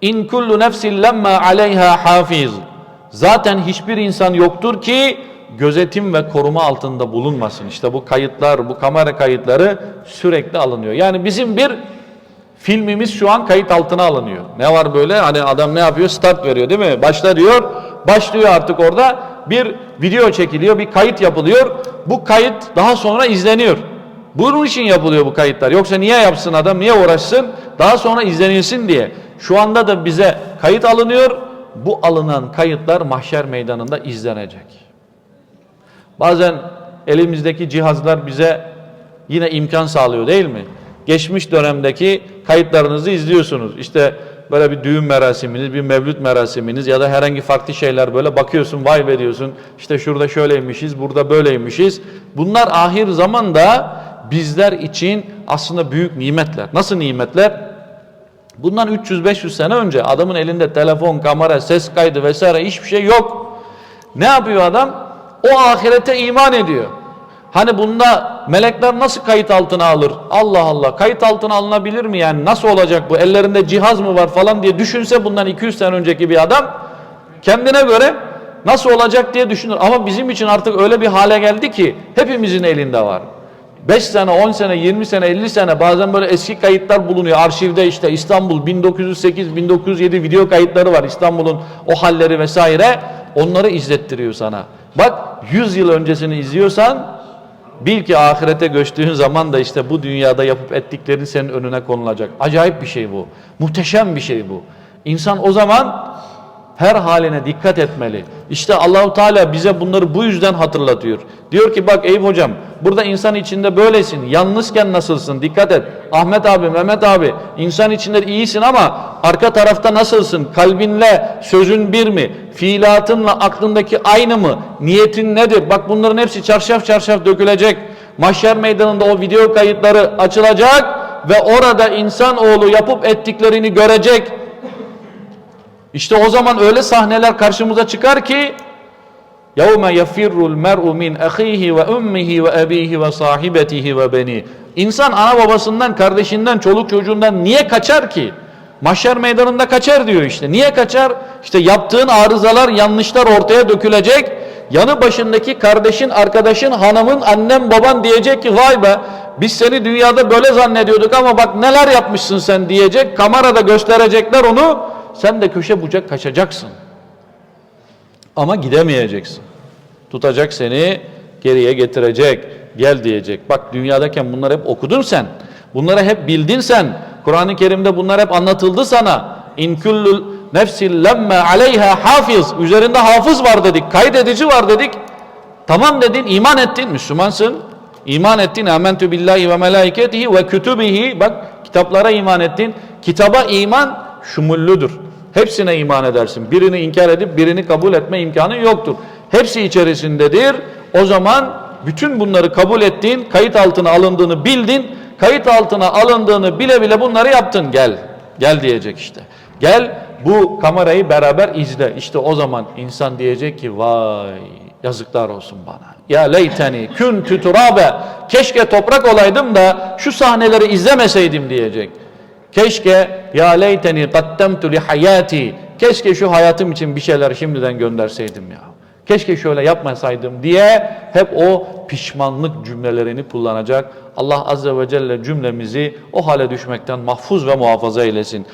İn kullu nefsin lemma aleyha hafiz. Zaten hiçbir insan yoktur ki gözetim ve koruma altında bulunmasın. İşte bu kayıtlar, bu kamera kayıtları sürekli alınıyor. Yani bizim bir filmimiz şu an kayıt altına alınıyor. Ne var böyle? Hani adam ne yapıyor? Start veriyor değil mi? Başla diyor. Başlıyor artık orada. Bir video çekiliyor, bir kayıt yapılıyor. Bu kayıt daha sonra izleniyor. Bunun için yapılıyor bu kayıtlar. Yoksa niye yapsın adam, niye uğraşsın? Daha sonra izlenilsin diye. Şu anda da bize kayıt alınıyor. Bu alınan kayıtlar mahşer meydanında izlenecek. Bazen elimizdeki cihazlar bize yine imkan sağlıyor değil mi? Geçmiş dönemdeki kayıtlarınızı izliyorsunuz. İşte böyle bir düğün merasiminiz, bir mevlüt merasiminiz ya da herhangi farklı şeyler böyle bakıyorsun, vay be diyorsun. İşte şurada şöyleymişiz, burada böyleymişiz. Bunlar ahir zamanda bizler için aslında büyük nimetler. Nasıl nimetler? Bundan 300-500 sene önce adamın elinde telefon, kamera, ses kaydı vesaire hiçbir şey yok. Ne yapıyor adam? O ahirete iman ediyor. Hani bunda melekler nasıl kayıt altına alır? Allah Allah kayıt altına alınabilir mi yani? Nasıl olacak bu? Ellerinde cihaz mı var falan diye düşünse bundan 200 sene önceki bir adam kendine göre nasıl olacak diye düşünür. Ama bizim için artık öyle bir hale geldi ki hepimizin elinde var. 5 sene, 10 sene, 20 sene, 50 sene bazen böyle eski kayıtlar bulunuyor. Arşivde işte İstanbul 1908, 1907 video kayıtları var. İstanbul'un o halleri vesaire. Onları izlettiriyor sana. Bak 100 yıl öncesini izliyorsan bil ki ahirete göçtüğün zaman da işte bu dünyada yapıp ettiklerin senin önüne konulacak. Acayip bir şey bu. Muhteşem bir şey bu. İnsan o zaman her haline dikkat etmeli. İşte Allahu Teala bize bunları bu yüzden hatırlatıyor. Diyor ki bak Eyüp hocam burada insan içinde böylesin. Yalnızken nasılsın? Dikkat et. Ahmet abi, Mehmet abi insan içinde iyisin ama arka tarafta nasılsın? Kalbinle sözün bir mi? Fiilatınla aklındaki aynı mı? Niyetin nedir? Bak bunların hepsi çarşaf çarşaf dökülecek. Mahşer meydanında o video kayıtları açılacak ve orada insanoğlu yapıp ettiklerini görecek. İşte o zaman öyle sahneler karşımıza çıkar ki يَوْمَ يَفِرُّ الْمَرْءُ مِنْ أَخِيهِ وَأُمِّهِ وَأَبِيهِ وَصَاحِبَتِهِ وَبَنِيهِ İnsan ana babasından, kardeşinden, çoluk çocuğundan niye kaçar ki? Mahşer meydanında kaçar diyor işte. Niye kaçar? İşte yaptığın arızalar, yanlışlar ortaya dökülecek. Yanı başındaki kardeşin, arkadaşın, hanımın, annen, baban diyecek ki vay be biz seni dünyada böyle zannediyorduk ama bak neler yapmışsın sen diyecek. Kamerada gösterecekler onu. Sen de köşe bucak kaçacaksın. Ama gidemeyeceksin. Tutacak seni geriye getirecek. Gel diyecek. Bak dünyadayken bunları hep okudun sen. Bunları hep bildin sen. Kur'an-ı Kerim'de bunlar hep anlatıldı sana. İn kullul nefsin lemme aleyha hafiz. Üzerinde hafız var dedik. Kaydedici var dedik. Tamam dedin, iman ettin. Müslümansın. İman ettin. Amentü billahi ve melaiketihi ve kütübihi. Bak kitaplara iman ettin. Kitaba iman şumullüdür. Hepsine iman edersin. Birini inkar edip birini kabul etme imkanı yoktur. Hepsi içerisindedir. O zaman bütün bunları kabul ettin, kayıt altına alındığını bildin, kayıt altına alındığını bile bile bunları yaptın. Gel, gel diyecek işte. Gel bu kamerayı beraber izle. İşte o zaman insan diyecek ki vay yazıklar olsun bana. Ya leyteni küntü turabe keşke toprak olaydım da şu sahneleri izlemeseydim diyecek. Keşke ya leyteni qaddemtu li hayati. Keşke şu hayatım için bir şeyler şimdiden gönderseydim ya. Keşke şöyle yapmasaydım diye hep o pişmanlık cümlelerini kullanacak. Allah azze ve celle cümlemizi o hale düşmekten mahfuz ve muhafaza eylesin.